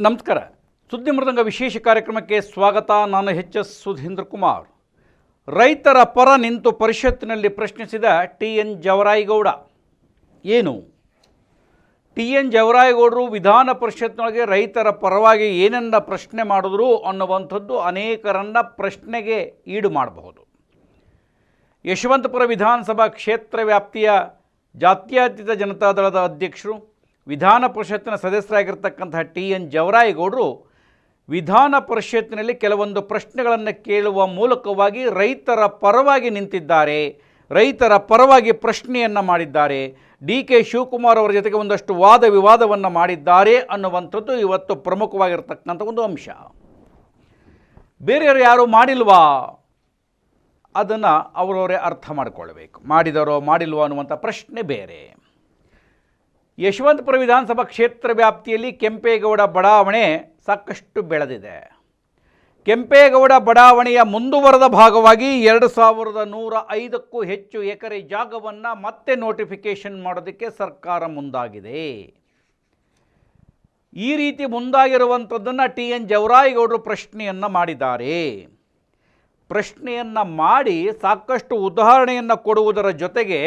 ನಮಸ್ಕಾರ. ಸುದ್ದಿ ಮೃದಂಗ ವಿಶೇಷ ಕಾರ್ಯಕ್ರಮಕ್ಕೆ ಸ್ವಾಗತ. ನಾನು ಎಚ್ ಎಸ್ ಸುಧೀಂದ್ರ ಕುಮಾರ್. ರೈತರ ಪರ ನಿಂತು ಪರಿಷತ್ತಿನಲ್ಲಿ ಪ್ರಶ್ನಿಸಿದ ಟಿ ಎನ್ ಜವರಾಯಿಗೌಡ, ಏನು? ಟಿ ಎನ್ ಜವರಾಯಗೌಡರು ವಿಧಾನ ಪರಿಷತ್ನೊಳಗೆ ರೈತರ ಪರವಾಗಿ ಏನನ್ನ ಪ್ರಶ್ನೆ ಮಾಡಿದ್ರು ಅನ್ನುವಂಥದ್ದು ಅನೇಕರನ್ನ ಪ್ರಶ್ನೆಗೆ ಈಡು ಮಾಡಬಹುದು. ಯಶವಂತಪುರ ವಿಧಾನಸಭಾ ಕ್ಷೇತ್ರ ವ್ಯಾಪ್ತಿಯ ಜಾತ್ಯತೀತ ಜನತಾದಳದ ಅಧ್ಯಕ್ಷರು ವಿಧಾನ ಪರಿಷತ್ತಿನ ಸದಸ್ಯರಾಗಿರ್ತಕ್ಕಂಥ ಟಿ ಎನ್ ಜವರಾಯಗೌಡರು ವಿಧಾನ ಪರಿಷತ್ತಿನಲ್ಲಿ ಕೆಲವೊಂದು ಪ್ರಶ್ನೆಗಳನ್ನು ಕೇಳುವ ಮೂಲಕವಾಗಿ ರೈತರ ಪರವಾಗಿ ನಿಂತಿದ್ದಾರೆ, ರೈತರ ಪರವಾಗಿ ಪ್ರಶ್ನೆಯನ್ನು ಮಾಡಿದ್ದಾರೆ. ಡಿ ಕೆ ಶಿವಕುಮಾರ್ ಅವರ ಜೊತೆಗೆ ಒಂದಷ್ಟು ವಾದ ವಿವಾದವನ್ನು ಮಾಡಿದ್ದಾರೆ ಅನ್ನುವಂಥದ್ದು ಇವತ್ತು ಪ್ರಮುಖವಾಗಿರ್ತಕ್ಕಂಥ ಒಂದು ಅಂಶ. ಬೇರೆಯವರು ಯಾರು ಮಾಡಿಲ್ವಾ? ಅದನ್ನು ಅವರವರೇ ಅರ್ಥ ಮಾಡಿಕೊಳ್ಬೇಕು. ಮಾಡಿದರೋ ಮಾಡಿಲ್ವೋ ಅನ್ನುವಂಥ ಪ್ರಶ್ನೆ ಬೇರೆ. ಯಶವಂತಪುರ ವಿಧಾನಸಭಾ ಕ್ಷೇತ್ರ ವ್ಯಾಪ್ತಿಯಲ್ಲಿ ಕೆಂಪೇಗೌಡ ಬಡಾವಣೆ ಸಾಕಷ್ಟು ಬೆಳೆದಿದೆ. ಕೆಂಪೇಗೌಡ ಬಡಾವಣೆಯ ಮುಂದುವರೆದ ಭಾಗವಾಗಿ ಎರಡು ಸಾವಿರದ ನೂರ ಐದಕ್ಕೂ ಹೆಚ್ಚು ಎಕರೆ ಜಾಗವನ್ನು ಮತ್ತೆ ನೋಟಿಫಿಕೇಷನ್ ಮಾಡೋದಕ್ಕೆ ಸರ್ಕಾರ ಮುಂದಾಗಿದೆ. ಈ ರೀತಿ ಮುಂದಾಗಿರುವಂಥದ್ದನ್ನು ಟಿ ಎನ್ ಜವರಾಯಿಗೌಡರು ಪ್ರಶ್ನೆಯನ್ನು ಮಾಡಿದ್ದಾರೆ. ಪ್ರಶ್ನೆಯನ್ನು ಮಾಡಿ ಸಾಕಷ್ಟು ಉದಾಹರಣೆಯನ್ನು ಕೊಡುವುದರ ಜೊತೆಗೆ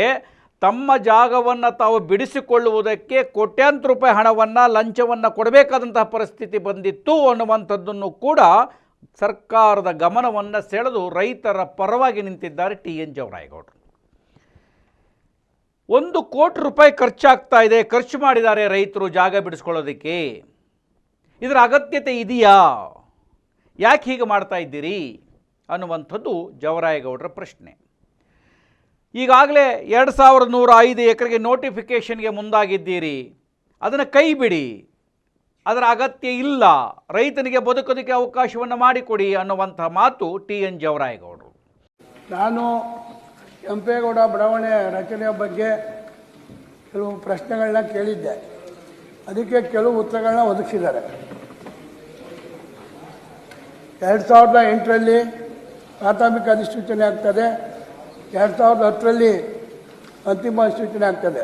ತಮ್ಮ ಜಾಗವನ್ನು ತಾವು ಬಿಡಿಸಿಕೊಳ್ಳುವುದಕ್ಕೆ ಕೋಟ್ಯಾಂತರ ರೂಪಾಯಿ ಹಣವನ್ನು, ಲಂಚವನ್ನು ಕೊಡಬೇಕಾದಂತಹ ಪರಿಸ್ಥಿತಿ ಬಂದಿತ್ತು ಅನ್ನುವಂಥದ್ದನ್ನು ಕೂಡ ಸರ್ಕಾರದ ಗಮನವನ್ನು ಸೆಳೆದು ರೈತರ ಪರವಾಗಿ ನಿಂತಿದ್ದಾರೆ ಟಿ ಎನ್ ಜವರಾಯಗೌಡರು. ಒಂದು ಕೋಟಿ ರೂಪಾಯಿ ಖರ್ಚಾಗ್ತಾ ಇದೆ, ಖರ್ಚು ಮಾಡಿದ್ದಾರೆ ರೈತರು ಜಾಗ ಬಿಡಿಸ್ಕೊಳ್ಳೋದಕ್ಕೆ. ಇದರ ಅಗತ್ಯತೆ ಇದೆಯಾ? ಯಾಕೆ ಹೀಗೆ ಮಾಡ್ತಾ ಇದ್ದೀರಿ? ಅನ್ನುವಂಥದ್ದು ಜವರಾಯಗೌಡರ ಪ್ರಶ್ನೆ. ಈಗಾಗಲೇ ಎರಡು ಸಾವಿರದ ನೂರ ಐದು ಎಕರೆಗೆ ನೋಟಿಫಿಕೇಷನ್ಗೆ ಮುಂದಾಗಿದ್ದೀರಿ. ಅದನ್ನು ಕೈ ಬಿಡಿ. ಅದರ ಅಗತ್ಯ ಇಲ್ಲ. ರೈತನಿಗೆ ಬದುಕೋದಕ್ಕೆ ಅವಕಾಶವನ್ನು ಮಾಡಿಕೊಡಿ ಅನ್ನುವಂಥ ಮಾತು ಟಿ ಎನ್ ಜವರಾಯಗೌಡರು ನಾನು ಕೆಂಪೇಗೌಡ ಬಡಾವಣೆ ರಚನೆಯ ಬಗ್ಗೆ ಕೆಲವು ಪ್ರಶ್ನೆಗಳನ್ನ ಕೇಳಿದ್ದೆ. ಅದಕ್ಕೆ ಕೆಲವು ಉತ್ತರಗಳನ್ನ ಒದಗಿಸಿದ್ದಾರೆ. ಎರಡು ಸಾವಿರದ ಎಂಟರಲ್ಲಿ ಪ್ರಾಥಮಿಕ ಅಧಿಸೂಚನೆ ಆಗ್ತದೆ. ಎರಡು ಸಾವಿರದ ಹತ್ತರಲ್ಲಿ ಅಂತಿಮ ಸೂಚನೆ ಆಗ್ತದೆ.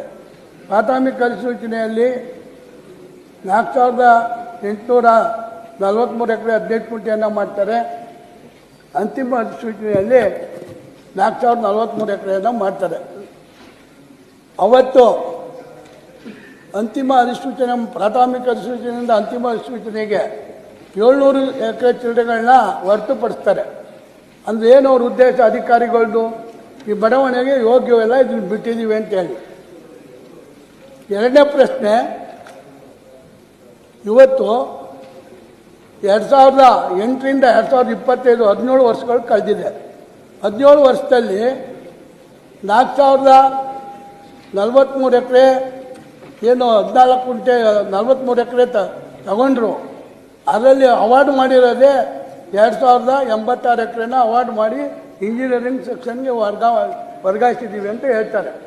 ಪ್ರಾಥಮಿಕ ಅಧಿಸೂಚನೆಯಲ್ಲಿ ನಾಲ್ಕು ಸಾವಿರದ ಎಂಟುನೂರ ನಲ್ವತ್ತ್ಮೂರು ಎಕರೆ ಹದಿನೆಂಟು ಕುಂಟೆಯನ್ನು ಮಾಡ್ತಾರೆ. ಅಂತಿಮ ಅಧಿಸೂಚನೆಯಲ್ಲಿ ನಾಲ್ಕು ಸಾವಿರದ ನಲ್ವತ್ತ್ಮೂರು ಎಕರೆಯನ್ನು ಮಾಡ್ತಾರೆ. ಅವತ್ತು ಅಂತಿಮ ಅಧಿಸೂಚನೆ, ಪ್ರಾಥಮಿಕ ಅಧಿಸೂಚನೆಯಿಂದ ಅಂತಿಮ ಅಧಿಸೂಚನೆಗೆ ಏಳ್ನೂರು ಎಕರೆ ಚಿಲ್ಲರೆಗಳನ್ನ ಹೊರತುಪಡಿಸ್ತಾರೆ. ಅಂದರೆ ಏನು ಅವ್ರ ಉದ್ದೇಶ? ಅಧಿಕಾರಿಗಳದ್ದು ಈ ಬಡಾವಣೆಗೆ ಯೋಗ್ಯವೆಲ್ಲ ಇದನ್ನು ಬಿಟ್ಟಿದ್ದೀವಿ ಅಂತ ಹೇಳಿ ಎರಡನೇ ಪ್ರಶ್ನೆ, ಇವತ್ತು ಎರಡು ಸಾವಿರದ ಎಂಟರಿಂದ ಎರಡು ಸಾವಿರದ ಇಪ್ಪತ್ತೈದು ಹದಿನೇಳು ವರ್ಷಗಳು ಕಳೆದಿದೆ. ಹದಿನೇಳು ವರ್ಷದಲ್ಲಿ ನಾಲ್ಕು ಸಾವಿರದ ನಲ್ವತ್ತ್ಮೂರು ಎಕರೆ, ಏನು ಹದಿನಾಲ್ಕು ಗುಂಟೆ ನಲ್ವತ್ತ್ಮೂರು ಎಕರೆ ತ, ತಗೊಂಡ್ರು. ಅದರಲ್ಲಿ ಅವಾರ್ಡ್ ಮಾಡಿರೋದೇ ಎರಡು ಸಾವಿರದ ಎಂಬತ್ತಾರು ಎಕರೆನ ಅವಾರ್ಡ್ ಮಾಡಿ ಇಂಜಿನಿಯರಿಂಗ್ ಸೆಕ್ಷನ್ಗೆ ವರ್ಗ ವರ್ಗಾಯಿಸಿದ್ದೀವಿ ಅಂತ ಹೇಳ್ತಾರೆ.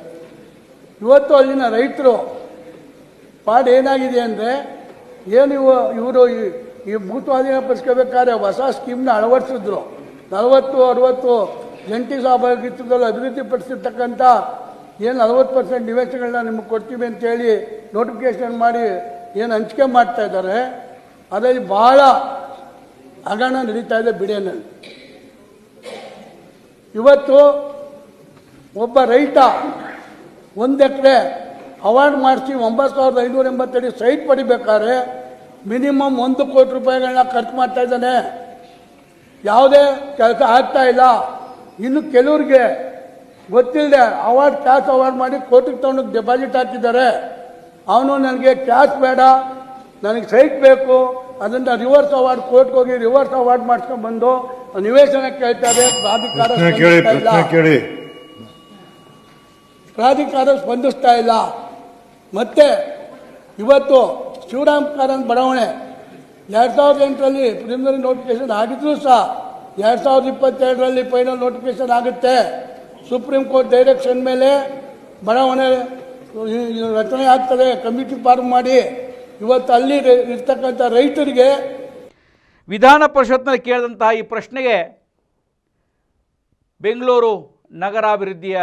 ಇವತ್ತು ಅಲ್ಲಿನ ರೈತರು ಪಾಡ್ ಏನಾಗಿದೆ ಅಂದರೆ, ಏನು ಇವ, ಇವರು ಈ- ಈ ಭೂಸ್ವಾಧೀನ ಪಡಿಸ್ಕೋಬೇಕಾದ್ರೆ ಹೊಸ ಸ್ಕೀಮ್ನ ಅಳವಡಿಸಿದ್ರು. ನಲವತ್ತು, ಅರವತ್ತು ಜಂಟಿ ಸಹಭಾಗಿತ್ವದಲ್ಲಿ ಅಭಿವೃದ್ಧಿಪಡಿಸಿರ್ತಕ್ಕಂಥ ಏನು ನಲವತ್ತು ಪರ್ಸೆಂಟ್ ನಿವೇಶಗಳನ್ನ ನಿಮಗೆ ಕೊಡ್ತೀವಿ ಅಂತೇಳಿ ನೋಟಿಫಿಕೇಶನ್ ಮಾಡಿ ಏನು ಹಂಚಿಕೆ ಮಾಡ್ತಾ ಇದ್ದಾರೆ, ಅದರಲ್ಲಿ ಬಹಳ ಹಗರಣ ನಡೀತಾ ಇದೆ ಬಿಡಿಯಲ್ಲಿ ಇವತ್ತು ಒಬ್ಬ ರೈತ ಒಂದು ಎಕರೆ ಅವಾರ್ಡ್ ಮಾಡಿಸಿ ಒಂಬತ್ತು ಸಾವಿರದ ಐನೂರ ಎಂಬತ್ತಡಿ ಸೈಟ್ ಪಡಿಬೇಕಾದ್ರೆ ಮಿನಿಮಮ್ ಒಂದು ಕೋಟಿ ರೂಪಾಯಿಗಳನ್ನ ಖರ್ಚು ಮಾಡ್ತಾ ಇದ್ದಾನೆ. ಯಾವುದೇ ಕೆಲಸ ಆಗ್ತಾ ಇಲ್ಲ. ಇನ್ನು ಕೆಲವ್ರಿಗೆ ಗೊತ್ತಿಲ್ಲದೆ ಅವಾರ್ಡ್ ಕ್ಯಾಶ್ ಅವಾರ್ಡ್ ಮಾಡಿ ಕೋಟಿಗೆ ತಗೊಂಡು ಡೆಪಾಸಿಟ್ ಹಾಕಿದ್ದಾರೆ. ಅವನು ನನಗೆ ಕ್ಯಾಶ್ ಬೇಡ, ನನಗೆ ಸೈಟ್ ಬೇಕು ಅದರಿಂದ ರಿವರ್ಸ್ ಅವಾರ್ಡ್ ಕೋರ್ಟ್ಗೆ ಹೋಗಿ ರಿವರ್ಸ್ ಅವಾರ್ಡ್ ಮಾಡ್ಸ್ಕೊಂಡು ಬಂದು ನಿವೇಶನ ಕೇಳ್ತಾರೆ ಪ್ರಾಧಿಕಾರ ಪ್ರಾಧಿಕಾರ ಸ್ಪಂದಿಸ್ತಾ ಇಲ್ಲ. ಮತ್ತೆ ಇವತ್ತು ಶಿವರಾಮ್ ಕಾರಂತ್ ಬಡಾವಣೆ ಎರಡು ಸಾವಿರದ ಎಂಟರಲ್ಲಿ ಪ್ರಿಲಿಮಿನರಿ ನೋಟಿಫಿಕೇಶನ್ ಆಗಿದ್ರೂ ಸಹ ಎರಡು ಸಾವಿರದ ಇಪ್ಪತ್ತೆರಡರಲ್ಲಿ ಫೈನಲ್ ನೋಟಿಫಿಕೇಶನ್ ಆಗುತ್ತೆ. ಸುಪ್ರೀಂ ಕೋರ್ಟ್ ಡೈರೆಕ್ಷನ್ ಮೇಲೆ ಬಡಾವಣೆ ರಚನೆ ಆಗ್ತದೆ. ಕಮಿಟಿ ಫಾರ್ಮ್ ಮಾಡಿ ಇವತ್ತು ಅಲ್ಲಿ ಇರ್ತಕ್ಕಂಥ ರೈತರಿಗೆ ವಿಧಾನ ಪರಿಷತ್ನಲ್ಲಿ ಕೇಳಿದಂತಹ ಈ ಪ್ರಶ್ನೆಗೆ ಬೆಂಗಳೂರು ನಗರಾಭಿವೃದ್ಧಿಯ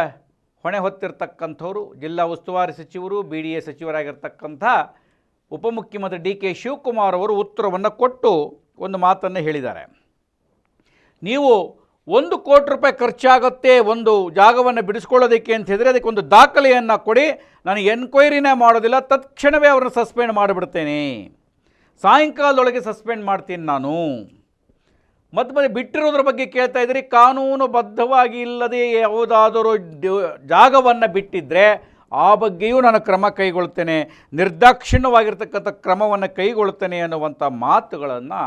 ಹೊಣೆ ಹೊತ್ತಿರ್ತಕ್ಕಂಥವರು, ಜಿಲ್ಲಾ ಉಸ್ತುವಾರಿ ಸಚಿವರು ಬಿ ಡಿ ಎ ಸಚಿವರಾಗಿರ್ತಕ್ಕಂಥ ಉಪಮುಖ್ಯಮಂತ್ರಿ ಡಿ ಕೆ ಶಿವಕುಮಾರ್ ಅವರು ಉತ್ತರವನ್ನು ಕೊಟ್ಟು ಒಂದು ಮಾತನ್ನು ಹೇಳಿದ್ದಾರೆ. ನೀವು ಒಂದು ಕೋಟಿ ರೂಪಾಯಿ ಖರ್ಚಾಗುತ್ತೆ, ಒಂದು ಜಾಗವನ್ನು ಬಿಡಿಸ್ಕೊಳ್ಳೋದಕ್ಕೆ ಅಂತ ಹೇಳಿದರೆ ಅದಕ್ಕೆ ಒಂದು ದಾಖಲೆಯನ್ನು ಕೊಡಿ. ನಾನು ಎನ್ಕ್ವೈರಿನೇ ಮಾಡೋದಿಲ್ಲ ತಕ್ಷಣವೇ ಅವ್ರನ್ನ ಸಸ್ಪೆಂಡ್ ಮಾಡಿಬಿಡ್ತೇನೆ. ಸಾಯಂಕಾಲದೊಳಗೆ ಸಸ್ಪೆಂಡ್ ಮಾಡ್ತೀನಿ ನಾನು. ಮತ್ತು ಮತ್ತೆ ಬಿಟ್ಟಿರೋದ್ರ ಬಗ್ಗೆ ಕೇಳ್ತಾ ಇದ್ದೀರಿ ಕಾನೂನುಬದ್ಧವಾಗಿ ಇಲ್ಲದೆ ಯಾವುದಾದರೂ ಜಾಗವನ್ನು ಬಿಟ್ಟಿದ್ದರೆ ಆ ಬಗ್ಗೆಯೂ ನಾನು ಕ್ರಮ ಕೈಗೊಳ್ತೇನೆ. ನಿರ್ದಾಕ್ಷಿಣ್ಯವಾಗಿರ್ತಕ್ಕಂಥ ಕ್ರಮವನ್ನು ಕೈಗೊಳ್ತೇನೆ ಅನ್ನುವಂಥ ಮಾತುಗಳನ್ನು,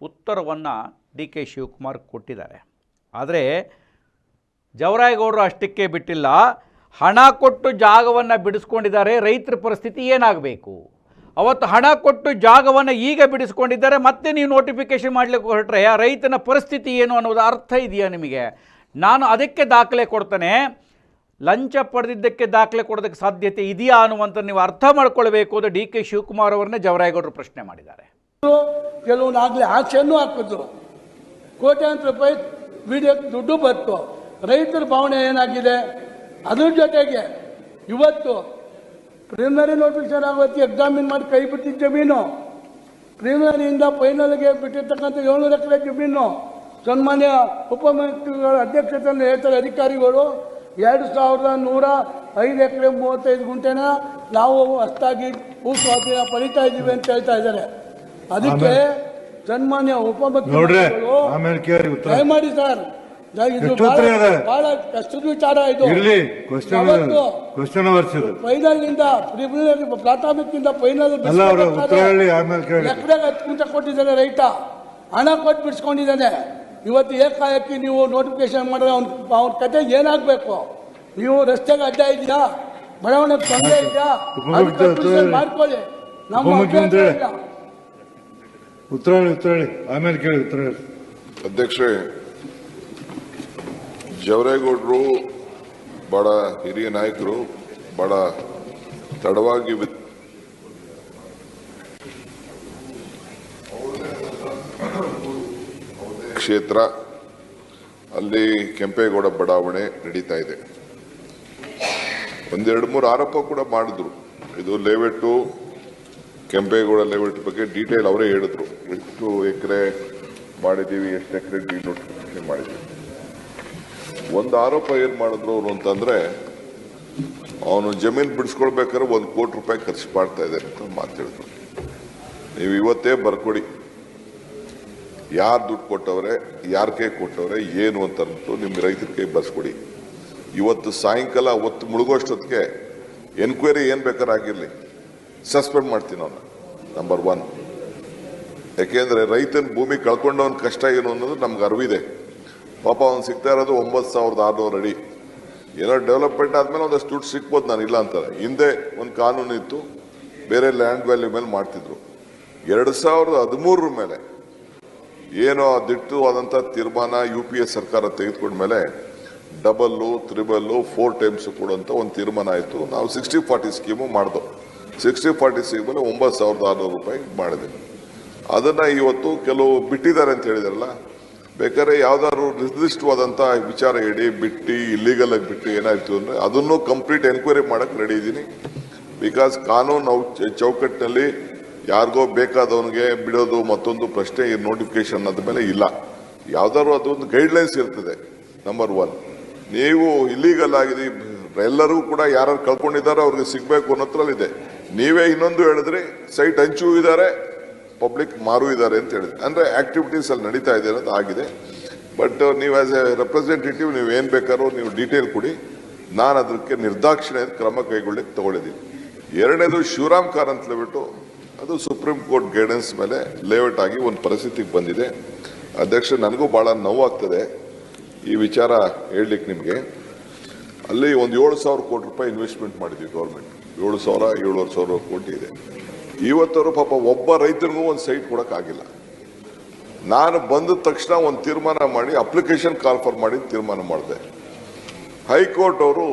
ಉತ್ತರವನ್ನು ಡಿ ಕೆ ಶಿವಕುಮಾರ್ ಕೊಟ್ಟಿದ್ದಾರೆ. ಆದರೆ ಜವರಾಯಗೌಡರು ಅಷ್ಟಕ್ಕೆ ಬಿಟ್ಟಿಲ್ಲ. ಹಣ ಕೊಟ್ಟು ಜಾಗವನ್ನು ಬಿಡಿಸ್ಕೊಂಡಿದ್ದಾರೆ. ರೈತರ ಪರಿಸ್ಥಿತಿ ಏನಾಗಬೇಕು? ಅವತ್ತು ಹಣ ಕೊಟ್ಟು ಜಾಗವನ್ನು ಈಗ ಬಿಡಿಸ್ಕೊಂಡಿದ್ದಾರೆ. ಮತ್ತೆ ನೀವು ನೋಟಿಫಿಕೇಶನ್ ಮಾಡಲಿಕ್ಕೆ ಹೊರಟ್ರೆ ರೈತನ ಪರಿಸ್ಥಿತಿ ಏನು ಅನ್ನೋದು ಅರ್ಥ ಇದೆಯಾ ನಿಮಗೆ? ನಾನು ಅದಕ್ಕೆ ದಾಖಲೆ ಕೊಡ್ತೇನೆ. ಲಂಚ ಪಡೆದಿದ್ದಕ್ಕೆ ದಾಖಲೆ ಕೊಡೋದಕ್ಕೆ ಸಾಧ್ಯತೆ ಇದೆಯಾ ಅನ್ನುವಂಥ ನೀವು ಅರ್ಥ ಮಾಡ್ಕೊಳ್ಬೇಕು ಅಂತ ಡಿ ಕೆ ಶಿವಕುಮಾರ್ ಅವರನ್ನೇ ಜವರಾಯಗೌಡರು ಪ್ರಶ್ನೆ ಮಾಡಿದ್ದಾರೆ. ಕೆಲವೊಂದು ಆಗಲೇ ಆಸೆಯನ್ನು ಹಾಕಿದ್ರು. ಕೋಟ್ಯಾಂತರ ರೂಪಾಯಿ ವಿಡಿಯೋಕ್ಕೆ ದುಡ್ಡು ಬಂತು ರೈತರ ಭಾವನೆ ಏನಾಗಿದೆ? ಅದ್ರ ಜೊತೆಗೆ ಇವತ್ತು ಪ್ರಿಲಿಮಿನರಿ ನೋಟಿಫಿಕೇಶನ್ ಆಗೋತಿ ಎಕ್ಸಾಮಿನ್ ಮಾಡಿ ಕೈ ಬಿಟ್ಟಿದ್ದ ಜಮೀನು? ಪ್ರಿಲಿಮಿನರಿಯಿಂದ ಫೈನಲ್ಗೆ ಬಿಟ್ಟಿರ್ತಕ್ಕಂಥ ಏಳ್ನೂರು ಎಕರೆ ಜಮೀನು. ಸನ್ಮಾನ್ಯ ಉಪಮುಖ್ಯಗಳ ಅಧ್ಯಕ್ಷತೆಯನ್ನು ಹೇಳ್ತಾರೆ ಅಧಿಕಾರಿಗಳು, ಎರಡು ಸಾವಿರದ ನೂರ ಐದು ಎಕರೆ ಮೂವತ್ತೈದು ಗುಂಟೆನ ನಾವು ಅಷ್ಟಾಗಿ ಭೂ ಸ್ವಾಧೀನ ಪಡಿತಾ ಇದ್ದೀವಿ ಅಂತ ಹೇಳ್ತಾ ಇದ್ದಾರೆ. ಅದಕ್ಕೆ ಸನ್ಮಾನ್ಯ ನೋಡ್ರೆ ಉಪಮುಖ್ಯಮಂತ್ರಿಗಳು ದಯಮಾಡಿ ಸರ್ ಬಹಳ- ಕಷ್ಟದ ವಿಚಾರ ಇದು. ಫೈನಲ್ನಿಂದ ಪ್ರಿಲಿಮಿನರಿ ಪ್ರಾಥಮಿಕ ಫೈನಲ್ ಎಕರೆಗೆ ಹತ್ತು ಕೊಟ್ಟಿದ್ದಾನೆ ರೈತ. ಹಣ ಕೊಟ್ಟು ಬಿಡಿಸ್ಕೊಂಡಿದ್ದಾನೆ. ಇವತ್ತು ಏಕಾಏಕಿ ನೀವು ನೋಟಿಫಿಕೇಶನ್ ಮಾಡಿದ್ರೆ ಅವ್ನ ಅವ್ನ ಕತೆ ಏನಾಗಬೇಕು? ನೀವು ರಸ್ತೆಗೆ ಅಡ್ಡ ಇದೆಯಾ ಬಡವಣೆ ತೊಂದರೆ ಇದೆಯಾ ಮಾಡ್ಕೊಳ್ಳಿ. ನಮ್ಮ. ಉತ್ತರ ಉತ್ತರಾಳಿ. ಆಮೇಲೆ ಕೇಳಿ ಉತ್ತರ ಅಧ್ಯಕ್ಷರೇ, ಜವರೇಗೌಡರು ಬಹಳ ಹಿರಿಯ ನಾಯಕರು ಬಹಳ ತಡವಾಗಿ ಕ್ಷೇತ್ರ, ಅಲ್ಲಿ ಕೆಂಪೇಗೌಡ ಬಡಾವಣೆ ನಡೀತಾ ಇದೆ. ಒಂದೆರಡು ಮೂರು ಆರೋಪ ಕೂಡ ಮಾಡಿದ್ರು. ಇದು ಲೇಔಟು ಕೆಂಪೇಗೌಡ ಲೇಔಟ್ ಬಗ್ಗೆ ಡೀಟೇಲ್ ಅವರೇ ಹೇಳಿದ್ರು. ಎಷ್ಟು ಎಕರೆ ಮಾಡಿದ್ದೀವಿ, ಎಷ್ಟು ಎಕರೆ ಡಿನೋಟಿಫಿಕೇಶನ್ ಮಾಡಿದ್ದೀವಿ. ಒಂದು ಆರೋಪ ಏನು ಮಾಡಿದ್ರು ಅವರು ಅಂತಂದ್ರೆ, ಅವನು ಜಮೀನು ಬಿಡಿಸ್ಕೊಳ್ಬೇಕಾದ್ರೆ ಒಂದು ಕೋಟಿ ರೂಪಾಯಿ ಖರ್ಚು ಮಾಡ್ತಾ ಇದ್ದಾರೆ ಅಂತ ಮಾತಾಡಿದ್ರು ನೀವು ಇವತ್ತೇ ಬರ್ಕೊಡಿ. ಯಾರು ದುಡ್ಡು ಕೊಟ್ಟವ್ರೆ, ಯಾರ ಕೈ ಕೊಟ್ಟವ್ರೆ, ಏನು ಅಂತ ಅಂದ್ಬಿಟ್ಟು ನಿಮ್ಗೆ ರೈತರ ಕೈ ಬರ್ಸ್ಕೊಡಿ. ಇವತ್ತು ಸಾಯಂಕಾಲ ಒತ್ತು ಮುಳುಗೋಷ್ಟೊತ್ತಿಗೆ ಎನ್ಕ್ವೈರಿ ಏನು ಬೇಕಾದ್ರೆ ಆಗಿರಲಿ. ಸಸ್ಪೆಂಡ್ ಮಾಡ್ತೀನಿ ಅವನು ನಂಬರ್ ಒನ್ ಯಾಕೆಂದ್ರೆ ರೈತನ ಭೂಮಿ ಕಳ್ಕೊಂಡವನ ಕಷ್ಟ ಏನು ಅನ್ನೋದು ನಮ್ಗೆ ಅರಿವಿದೆ. ಪಾಪ ಅವ್ನು ಸಿಗ್ತಾ ಇರೋದು ಒಂಬತ್ತು ಸಾವಿರದ ಆರುನೂರು ಅಡಿ. ಏನೋ ಡೆವಲಪ್ಮೆಂಟ್ ಆದ್ಮೇಲೆ ಒಂದಷ್ಟು ದುಡ್ಡು ಸಿಕ್ಬೋದು ನಾನು ಇಲ್ಲ ಅಂತಾರೆ. ಹಿಂದೆ ಒಂದು ಕಾನೂನು ಇತ್ತು, ಬೇರೆ ಲ್ಯಾಂಡ್ ವ್ಯಾಲ್ಯೂ ಮೇಲೆ ಮಾಡ್ತಿದ್ರು. ಎರಡು ಸಾವಿರದ ಹದಿಮೂರರ ಮೇಲೆ ಏನೋ ದಿಟ್ಟವಾದಂಥ ತೀರ್ಮಾನ ಯು ಪಿ ಎ ಸರ್ಕಾರ ತೆಗೆದುಕೊಂಡ ಮೇಲೆ ಡಬಲ್ಲು ತ್ರಿಬಲ್ಲು ಫೋರ್ ಟೈಮ್ಸ್ ಕೊಡುವಂಥ ಒಂದು ತೀರ್ಮಾನ ಆಯಿತು. ನಾವು ಸಿಕ್ಸ್ಟಿ ಫಾರ್ಟಿ ಸ್ಕೀಮು ಮಾಡ್ದು. ಸಿಕ್ಸ್ಟಿ ಫಾರ್ಟಿ ಸ್ಕೀಮಲ್ಲಿ ಒಂಬತ್ತು ಸಾವಿರದ ಆರುನೂರು ರೂಪಾಯಿ ಮಾಡಿದೆ. ಅದನ್ನು ಇವತ್ತು ಕೆಲವು ಬಿಟ್ಟಿದ್ದಾರೆ ಅಂತ ಹೇಳಿದಾರಲ್ಲ, ಬೇಕಾದ್ರೆ ಯಾವ್ದಾದ್ರು ನಿರ್ದಿಷ್ಟವಾದಂಥ ವಿಚಾರ ಹೇಳಿ, ಬಿಟ್ಟು ಇಲ್ಲಿಗಲ್ ಆಗಿ ಬಿಟ್ಟು ಏನಾಯ್ತು ಅಂದರೆ ಅದನ್ನು ಕಂಪ್ಲೀಟ್ ಎನ್ಕ್ವೈರಿ ಮಾಡೋಕ್ಕೆ ರೆಡಿ ಇದ್ದೀನಿ. ಬಿಕಾಸ್ ಕಾನೂನು ನಾವು ಚೌಕಟ್ಟಿನಲ್ಲಿ ಯಾರಿಗೋ ಬೇಕಾದವನಿಗೆ ಬಿಡೋದು ಮತ್ತೊಂದು ಪ್ರಶ್ನೆ ನೋಟಿಫಿಕೇಶನ್ ಅದ ಮೇಲೆ ಇಲ್ಲ. ಯಾವ್ದಾದ್ರು ಅದೊಂದು ಗೈಡ್ಲೈನ್ಸ್ ಇರ್ತದೆ ನಂಬರ್ ಒನ್ ನೀವು ಇಲ್ಲಿಗಲ್ ಆಗಿದೆ ಎಲ್ಲರಿಗೂ ಕೂಡ ಯಾರು ಕಳ್ಕೊಂಡಿದ್ದಾರೆ ಅವ್ರಿಗೆ ಸಿಗಬೇಕು ಅನ್ನೋದ್ರಲ್ಲಿದೆ ನೀವೇ ಇನ್ನೊಂದು ಹೇಳಿದ್ರಿ ಸೈಟ್ ಹಂಚು ಇದ್ದಾರೆ, ಪಬ್ಲಿಕ್ ಮಾರು ಇದ್ದಾರೆ ಅಂತ ಹೇಳಿದ್ರಿ. ಅಂದ್ರೆ ಆಕ್ಟಿವಿಟೀಸ್ ಅಲ್ಲಿ ನಡೀತಾ ಇದೆ ಅನ್ನೋದು ಆಗಿದೆ. ಬಟ್ ನೀವು ಆಸ್ ಎ ರೆಪ್ರೆಸೆಂಟೇಟಿವ್ ನೀವು ಏನ್ ಬೇಕಾದ್ರೂ ನೀವು ಡೀಟೇಲ್ ಕೊಡಿ. ನಾನು ಅದಕ್ಕೆ ನಿರ್ದಾಕ್ಷಿಣ್ಯ ಕ್ರಮ ಕೈಗೊಳ್ಳಿಕ್ಕೆ ತಗೊಳ್ಳಿದ್ದೀನಿ. ಎರಡನೇದು ಶಿವರಾಮ್ ಕಾರ್ ಅಂತ ಹೇಳ್ಬಿಟ್ಟು, ಅದು ಸುಪ್ರೀಂ ಕೋರ್ಟ್ ಗೈಡೆನ್ಸ್ ಮೇಲೆ ಲೇಔಟ್ ಆಗಿ ಒಂದು ಪರಿಸ್ಥಿತಿಗೆ ಬಂದಿದೆ. ಅಧ್ಯಕ್ಷ, ನನಗೂ ಭಾಳ ನೋವಾಗ್ತದೆ ಈ ವಿಚಾರ ಹೇಳಲಿಕ್ಕೆ ನಿಮಗೆ. ಅಲ್ಲಿ ಒಂದು ಏಳು ಸಾವಿರ ಕೋಟಿ ರೂಪಾಯಿ ಇನ್ವೆಸ್ಟ್ಮೆಂಟ್ ಮಾಡಿದ್ವಿ ಗೌರ್ಮೆಂಟ್ ಏಳು ಸಾವಿರ, ಏಳುವರೆ ಸಾವಿರ ಕೋಟಿ ಇದೆ. ಇವತ್ತವರು ಪಾಪ ಒಬ್ಬ ರೈತರಿಗೂ ಒಂದು ಸೈಟ್ ಕೊಡೋಕ್ಕಾಗಿಲ್ಲ. ನಾನು ಬಂದ ತಕ್ಷಣ ಒಂದು ತೀರ್ಮಾನ ಮಾಡಿ ಅಪ್ಲಿಕೇಶನ್ ಕಾಲ್ಫರ್ ಮಾಡಿ ತೀರ್ಮಾನ ಮಾಡಿದೆ. ಹೈಕೋರ್ಟ್ ಅವರು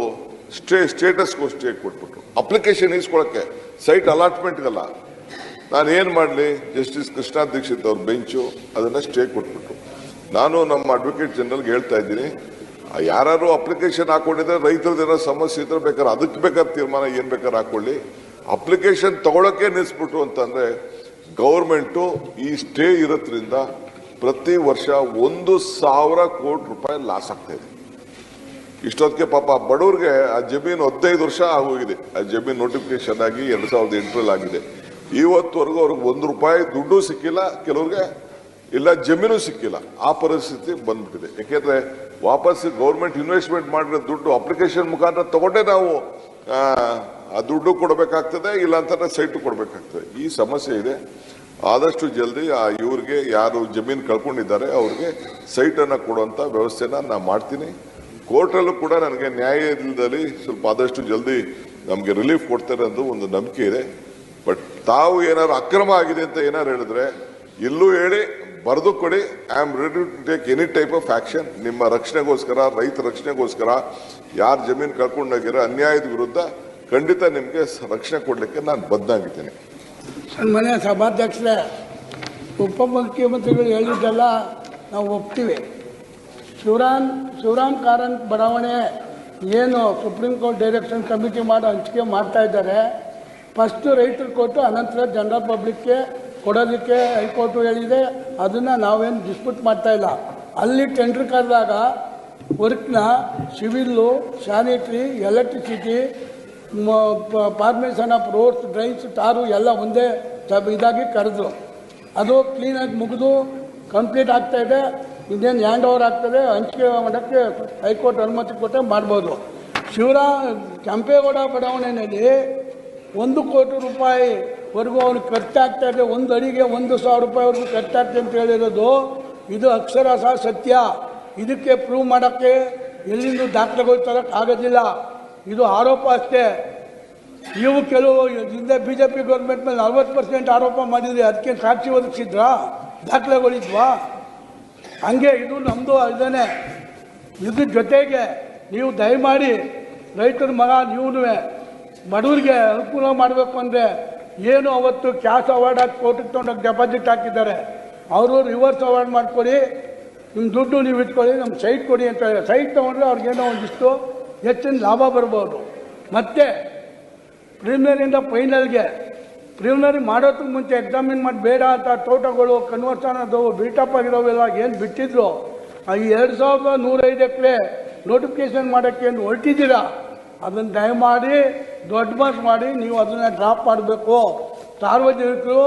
ಸ್ಟೇ ಸ್ಟೇಟಸ್ಗೂ ಸ್ಟೇ ಕೊಟ್ಬಿಟ್ರು. ಅಪ್ಲಿಕೇಶನ್ ಇಸ್ಕೊಳಕ್ಕೆ ಸೈಟ್ ಅಲಾಟ್ಮೆಂಟ್ಗಲ್ಲ ನಾನು ಏನು ಮಾಡಲಿ? ಜಸ್ಟಿಸ್ ಕೃಷ್ಣ ದೀಕ್ಷಿತ್ ಅವ್ರ ಬೆಂಚು ಅದನ್ನು ಸ್ಟೇ ಕೊಟ್ಬಿಟ್ರು. ನಾನು ನಮ್ಮ ಅಡ್ವೊಕೇಟ್ ಜನರಲ್ಗೆ ಹೇಳ್ತಾ ಇದ್ದೀನಿ ಯಾರು ಅಪ್ಲಿಕೇಶನ್ ಹಾಕೊಂಡಿದ್ರೆ ರೈತರದ್ದು ಏನೋ ಸಮಸ್ಯೆ ಇದ್ರೆ ಬೇಕಾದ್ರೆ ಅದಕ್ಕೆ ಬೇಕಾದ್ರೆ ತೀರ್ಮಾನ ಏನು ಬೇಕಾದ್ರೆ ಹಾಕೊಳ್ಳಿ. ಅಪ್ಲಿಕೇಶನ್ ತಗೊಳಕ್ಕೆ ನಿಲ್ಲಿಸ್ಬಿಟ್ರು ಅಂತಂದ್ರೆ ಗೌರ್ಮೆಂಟು ಈ ಸ್ಟೇ ಇರೋದ್ರಿಂದ ಪ್ರತಿ ವರ್ಷ ಒಂದು ಸಾವಿರ ಕೋಟಿ ರೂಪಾಯಿ ಲಾಸ್ ಆಗ್ತಾ ಇದೆ. ಇಷ್ಟೊತ್ತಿಗೆ ಪಾಪ ಬಡವ್ರಿಗೆ ಆ ಜಮೀನು ಹದಿನೈದು ವರ್ಷ ಆಗೋಗಿದೆ. ಆ ಜಮೀನು ನೋಟಿಫಿಕೇಶನ್ ಆಗಿ ಎರಡು ಸಾವಿರದ ಎಂಟರಲ್ಲಿ ಆಗಿದೆ. ಇವತ್ತುವರೆಗೂ ಅವ್ರಿಗೆ ಒಂದು ರೂಪಾಯಿ ದುಡ್ಡು ಸಿಕ್ಕಿಲ್ಲ. ಕೆಲವ್ರಿಗೆ ಇಲ್ಲ ಜಮೀನು ಸಿಕ್ಕಿಲ್ಲ. ಆ ಪರಿಸ್ಥಿತಿ ಬಂದ್ಬಿಟ್ಟಿದೆ. ಯಾಕೆಂದ್ರೆ ವಾಪಸ್ ಗೌರ್ಮೆಂಟ್ ಇನ್ವೆಸ್ಟ್ಮೆಂಟ್ ಮಾಡಿರೋ ದುಡ್ಡು ಅಪ್ಲಿಕೇಶನ್ ಮುಖಾಂತರ ತಗೊಂಡೇ ನಾವು ಆ, ದುಡ್ಡು ಕೊಡಬೇಕಾಗ್ತದೆ ಇಲ್ಲ ಅಂತಂದ್ರೆ ಸೈಟು ಕೊಡಬೇಕಾಗ್ತದೆ. ಈ ಸಮಸ್ಯೆ ಇದೆ. ಆದಷ್ಟು ಜಲ್ದಿ ಆ ಇವ್ರಿಗೆ ಯಾರು ಜಮೀನು ಕಳ್ಕೊಂಡಿದ್ದಾರೆ ಅವ್ರಿಗೆ ಸೈಟನ್ನು ಕೊಡುವಂಥ ವ್ಯವಸ್ಥೆನ ನಾನು ಮಾಡ್ತೀನಿ. ಕೋರ್ಟಲ್ಲೂ ಕೂಡ ನನಗೆ ನ್ಯಾಯದಲ್ಲಿ ಸ್ವಲ್ಪ ಆದಷ್ಟು ಜಲ್ದಿ ನಮಗೆ ರಿಲೀಫ್ ಕೊಡ್ತಾರೆ ಒಂದು ನಂಬಿಕೆ ಇದೆ. ಬಟ್ ತಾವು ಏನಾದ್ರು ಅಕ್ರಮ ಆಗಿದೆ ಅಂತ ಏನಾರು ಹೇಳಿದ್ರೆ ಇಲ್ಲೂ ಹೇಳಿ ಬರೆದು ಕೊಡಿ. I am ready to take any type of action ನಿಮ್ಮ ರಕ್ಷಣೆಗೋಸ್ಕರ, ರೈತ ರಕ್ಷಣೆಗೋಸ್ಕರ, ಯಾರು ಜಮೀನು ಕಳ್ಕೊಂಡೋಗಿರೋ ಅನ್ಯಾಯದ ವಿರುದ್ಧ ಖಂಡಿತ ನಿಮಗೆ ರಕ್ಷಣೆ ಕೊಡಲಿಕ್ಕೆ ನಾನು ಬದ್ಧಾಗಿದ್ದೀನಿ ಸನ್ಮಾನ್ಯ ಸಭಾಧ್ಯಕ್ಷರೇ ಉಪಮುಖ್ಯಮಂತ್ರಿಗಳು ಹೇಳಿದ್ದೆಲ್ಲ ನಾವು ಒಪ್ತೀವಿ. ಶಿವರಾಮ್ ಶಿವರಾಮ್ ಕಾರಂತ್ ಬಡಾವಣೆ ಏನು ಸುಪ್ರೀಂ ಕೋರ್ಟ್ ಡೈರೆಕ್ಷನ್ ಕಮಿಟಿ ಮಾಡಿ ಹಂಚಿಕೆ ಮಾಡ್ತಾ ಇದ್ದಾರೆ. ಫಸ್ಟ್ ರೈತರು ಕೊಟ್ಟು ಅನಂತರ ಜನರಲ್ ಪಬ್ಲಿಕ್ಗೆ ಕೊಡೋದಕ್ಕೆ ಹೈಕೋರ್ಟು ಹೇಳಿದೆ, ಅದನ್ನು ನಾವೇನು ಡಿಸ್ಪ್ಯೂಟ್ ಮಾಡ್ತಾ ಇಲ್ಲ. ಅಲ್ಲಿ ಟೆಂಡರ್ ಕರೆದಾಗ ವರ್ಕ್ನ civil sanitary electricity formation of roads drains tar ಎಲ್ಲ ಒಂದೇ ಇದಾಗಿ ಕರೆದ್ರು. ಅದು ಕ್ಲೀನಾಗಿ ಮುಗಿದು ಕಂಪ್ಲೀಟ್ ಆಗ್ತಾ ಇದೆ. ಇನ್ನೇನು ಹ್ಯಾಂಡ್ ಓವರ್ ಆಗ್ತದೆ, ಹಂಚಿಕೆ ಮಾಡೋಕ್ಕೆ ಹೈಕೋರ್ಟ್ ಅನುಮತಿ ಕೊಟ್ಟರೆ ಮಾಡ್ಬೋದು. ಶಿವರಾ ಕೆಂಪೇಗೌಡ ಬಡಾವಣೆಯಲ್ಲಿ ಒಂದು ಕೋಟಿ ರೂಪಾಯಿವರೆಗೂ ಅವ್ನಿಗೆ ಖರ್ಚಾಗ್ತಾ ಇದೆ ಒಂದು ಅಡಿಗೆ ಒಂದು ಸಾವಿರ ರೂಪಾಯಿವರೆಗೂ ಖರ್ಚಾಗ್ತದೆ ಅಂತ ಹೇಳಿರೋದು. ಇದು ಅಕ್ಷರಶಃ ಸತ್ಯ. ಇದಕ್ಕೆ ಪ್ರೂವ್ ಮಾಡೋಕ್ಕೆ ಎಲ್ಲಿಂದ ದಾಖಲೆಗಳು ತರಕ್ಕೆ ಆಗೋದಿಲ್ಲ. ಇದು ಆರೋಪ ಅಷ್ಟೇ. ನೀವು ಕೆಲವು ಹಿಂದೆ ಬಿ ಜೆ ಪಿ ಗೌರ್ಮೆಂಟ್ ಮೇಲೆ ನಲ್ವತ್ತು ಪರ್ಸೆಂಟ್ ಆರೋಪ ಮಾಡಿದ್ರಿ ಅದಕ್ಕೆ ಸಾಕ್ಷಿ ಒದಗಿಸಿದ್ರಾ? ದಾಖಲೆಗಳಿದ್ವಾ? ಹಂಗೆ ಇದು ನಮ್ಮದು ಇದೇ ಇದ್ರ ಜೊತೆಗೆ ನೀವು ದಯಮಾಡಿ ರೈತರ ಮಗ ನೀವು ಬಡವರಿಗೆ ಅನುಕೂಲ ಮಾಡಬೇಕು ಅಂದರೆ ಏನು ಅವತ್ತು ಕ್ಯಾಶ್ ಅವಾರ್ಡ್ ಹಾಕಿ ಕೋರ್ಟಿಗೆ ತೊಗೊಂಡೋಗಿ ಡೆಪಾಸಿಟ್ ಹಾಕಿದ್ದಾರೆ, ಅವರು ರಿವರ್ಸ್ ಅವಾರ್ಡ್ ಮಾಡಿಕೊಡಿ ನಿಮ್ಮ ದುಡ್ಡು ನೀವು ಇಟ್ಕೊಳ್ಳಿ ನಮ್ಮ ಸೈಟ್ ಕೊಡಿ ಅಂತ ಸೈಟ್ ತೊಗೊಂಡ್ರೆ ಅವ್ರಿಗೇನೋ ಒಂದಿಷ್ಟು ಹೆಚ್ಚಿನ ಲಾಭ ಬರ್ಬೋದು. ಮತ್ತು ಪ್ರಿಲಿಮಿನರಿಯಿಂದ ಫೈನಲ್ಗೆ ಪ್ರಿಲಿಮಿನರಿ ಮಾಡೋದಕ್ಕೆ ಮುಂಚೆ ಎಕ್ಸಾಮಿನ್ ಮಾಡಿ, ಬೇಡ ಅಂತ ತೋಟಗಳು ಕನ್ವರ್ಷನ್ ಅದು ಬಿಲ್ಟಪ್ ಆಗಿರೋವೆಲ್ಲ ಏನು ಬಿಟ್ಟಿದ್ರು ಈ ಎರಡು ಸಾವಿರದ ನೂರೈದು ಎಕರೆ ನೋಟಿಫಿಕೇಶನ್ ಮಾಡೋಕ್ಕೆ ಏನು ಹೊರಟಿದ್ದೀರಾ, ಅದನ್ನು ದಯಮಾಡಿ ದೊಡ್ಡ ಬಸ್ ಮಾಡಿ ನೀವು ಅದನ್ನು ಡ್ರಾಪ್ ಮಾಡಬೇಕು. ಸಾರ್ವಜನಿಕರು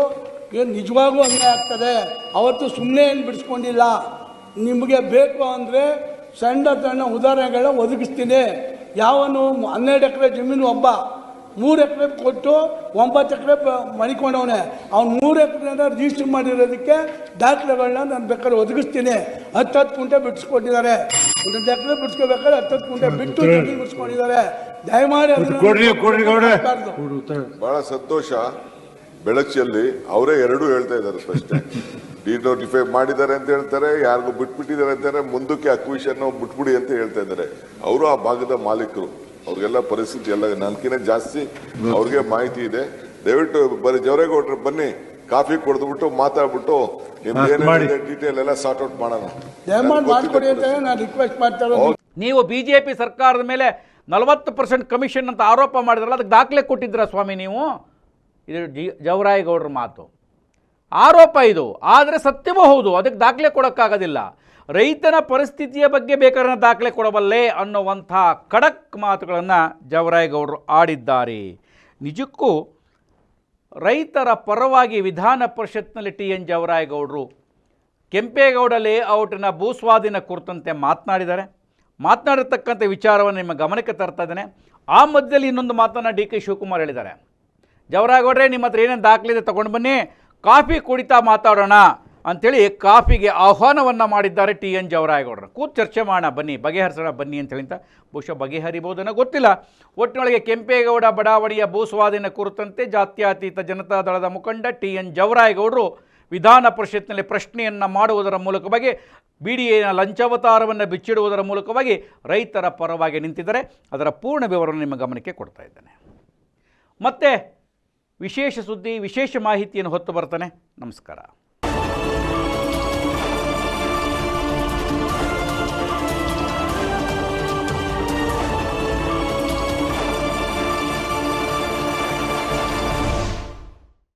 ಏನು ನಿಜವಾಗೂ ಅನ್ಯಾಯ ಆಗ್ತದೆ. ಅವತ್ತು ಸುಮ್ಮನೆ ಏನು ಬಿಡಿಸ್ಕೊಂಡಿಲ್ಲ. ನಿಮಗೆ ಬೇಕು ಅಂದರೆ ಸಣ್ಣ ಸಣ್ಣ ಉದಾಹರಣೆಗಳನ್ನ ಒದಗಿಸ್ತೀನಿ. ಯಾವನು ಹನ್ನೆರಡು ಎಕರೆ ಜಮೀನು ಒಬ್ಬ ಮೂರು ಎಕರೆ ಕೊಟ್ಟು ಒಂಬತ್ತು ಎಕರೆ ಮಣಿಕೊಂಡವನೆ ಅವ್ನು ಮೂರು ಎಕರೆನ ರಿಜಿಸ್ಟರ್ ಮಾಡಿರೋದಕ್ಕೆ ದಾಖಲೆಗಳನ್ನ ನಾನು ಬೇಕಾದ್ರೆ ಒದಗಿಸ್ತೀನಿ. ಹತ್ತು ಹತ್ತು ಕುಂಟೆ ಬಿಡಿಸ್ಕೊಟ್ಟಿದ್ದಾರೆ ಒಂದು ಎಕರೆ ಬಿಡಿಸ್ಕೋಬೇಕಾದ್ರೆ ಹತ್ತು ಹತ್ತು ಕುಂಟೆ ಬಿಟ್ಟು ಬಿಡಿಸ್ಕೊಂಡಿದ್ದಾರೆ. ದಯಮಾಡಿ ಅದನ್ನ ಕೊಡ್ರಿ ಕೊಡ್ರಿ ಗೌಡ್ರೆ. ಮಾಡ್ಬಾರ್ದು. ಕೊಡು ಉತ್ತರ. ಬಹಳ ಸಂತೋಷ. ಬೆಳಕಿಯಲ್ಲಿ ಅವರೇ ಎರಡೂ ಹೇಳ್ತಾ ಇದ್ದಾರೆ ಫಸ್ಟ್ ಡಿನೋಟಿಫೈ ಮಾಡಿದ್ದಾರೆ ಅಂತ ಹೇಳ್ತಾರೆ ಯಾರಿಗೂ ಬಿಟ್ಬಿಟ್ಟಿದ್ದಾರೆ ಅಂತಾರೆ ಮುಂದಕ್ಕೆ ಅಕ್ವಿಷನ್ ಬಿಟ್ಬಿಡಿ ಅಂತ ಹೇಳ್ತಾ ಇದ್ದಾರೆ. ಅವರು ಆ ಭಾಗದ ಮಾಲೀಕರು. ಅವ್ರಿಗೆಲ್ಲ ಪರಿಸ್ಥಿತಿ ಎಲ್ಲ ನನ್ಕಿಂತ ಜಾಸ್ತಿ. ಅವ್ರಿಗೆ ಮಾಹಿತಿ ಇದೆ. ದಯವಿಟ್ಟು ಬರೀ ಜವರೇಗೌಡ್ರು ಬನ್ನಿ. ಕಾಫಿ ಕುಡಿದ್ಬಿಟ್ಟು ಮಾತಾಡ್ಬಿಟ್ಟು ಡೀಟೇಲ್ ಎಲ್ಲ ಸಾರ್ಟ್ ಔಟ್ ಮಾಡೋಣ. ನೀವು ಬಿಜೆಪಿ ಸರ್ಕಾರದ ಮೇಲೆ ನಲವತ್ತು ಪರ್ಸೆಂಟ್ ಕಮಿಷನ್ ಅಂತ ಆರೋಪ ಮಾಡಿದ್ರಲ್ಲ, ಅದಕ್ಕೆ ದಾಖಲೆ ಕೊಟ್ಟಿದ್ದೀರಾ ಸ್ವಾಮಿ ನೀವು? ಇದು ಜಿ, ಜವರಾಯಗೌಡ್ರ ಮಾತು. ಆರೋಪ ಇದು. ಆದರೆ ಸತ್ಯವೂ ಹೌದು, ಅದಕ್ಕೆ ದಾಖಲೆ ಕೊಡೋಕ್ಕಾಗೋದಿಲ್ಲ. ರೈತನ ಪರಿಸ್ಥಿತಿಯ ಬಗ್ಗೆ ಬೇಕಾದ್ರೆ ದಾಖಲೆ ಕೊಡಬಲ್ಲೆ ಅನ್ನುವಂಥ ಖಡಕ್ ಮಾತುಗಳನ್ನು ಜವರಾಯಗೌಡರು ಆಡಿದ್ದಾರೆ. ನಿಜಕ್ಕೂ ರೈತರ ಪರವಾಗಿ ವಿಧಾನ ಪರಿಷತ್ನಲ್ಲಿ ಟಿ ಎನ್ ಜವರಾಯಗೌಡರು ಕೆಂಪೇಗೌಡ ಲೇಔಟ್ನ ಭೂಸ್ವಾಧೀನ ಕುರಿತಂತೆ ಮಾತನಾಡಿದ್ದಾರೆ. ಮಾತನಾಡಿರ್ತಕ್ಕಂಥ ವಿಚಾರವನ್ನು ನಿಮ್ಮ ಗಮನಕ್ಕೆ ತರ್ತಾ ಇದ್ದೇನೆ. ಆ ಮಧ್ಯದಲ್ಲಿ ಇನ್ನೊಂದು ಮಾತನ್ನು ಡಿ ಕೆ ಶಿವಕುಮಾರ್ ಹೇಳಿದ್ದಾರೆ. ಜವರಾಗೌಡ್ರೆ, ನಿಮ್ಮ ಹತ್ರ ಏನೇನು ದಾಖಲಿದೆ ತೊಗೊಂಡು ಬನ್ನಿ. ಕಾಫಿ ಕುಡಿತಾ ಮಾತಾಡೋಣ ಅಂಥೇಳಿ ಕಾಫಿಗೆ ಆಹ್ವಾನವನ್ನು ಮಾಡಿದ್ದಾರೆ ಟಿ ಎನ್ ಜವರಾಯಗೌಡರು. ಕೂತ್ ಚರ್ಚೆ ಮಾಡೋಣ, ಬನ್ನಿ, ಬಗೆಹರಿಸೋಣ, ಬನ್ನಿ ಅಂತ ಹೇಳಿಂತ. ಬಹುಶಃ ಬಗೆಹರಿಬೋದನ್ನು ಗೊತ್ತಿಲ್ಲ. ಒಟ್ಟಿನೊಳಗೆ ಕೆಂಪೇಗೌಡ ಬಡಾವಣೆಯ ಭೂಸ್ವಾಧೀನ ಕುರಿತಂತೆ ಜಾತ್ಯತೀತ ಜನತಾದಳದ ಮುಖಂಡ ಟಿ ಎನ್ ಜವರಾಯಗೌಡರು ವಿಧಾನ ಪರಿಷತ್ನಲ್ಲಿ ಪ್ರಶ್ನೆಯನ್ನು ಮಾಡುವುದರ ಮೂಲಕವಾಗಿ ಬಿ ಡಿ ಎನ ಲಂಚಾವತಾರವನ್ನು ಬಿಚ್ಚಿಡುವುದರ ಮೂಲಕವಾಗಿ ರೈತರ ಪರವಾಗಿ ನಿಂತಿದ್ದಾರೆ. ಅದರ ಪೂರ್ಣ ವಿವರವನ್ನು ನಿಮ್ಮ ಗಮನಕ್ಕೆ ಕೊಡ್ತಾ ಇದ್ದೇನೆ. ಮತ್ತೆ ವಿಶೇಷ ಸುದ್ದಿ, ವಿಶೇಷ ಮಾಹಿತಿಯನ್ನು ಹೊತ್ತು ಬರ್ತಾನೆ. ನಮಸ್ಕಾರ.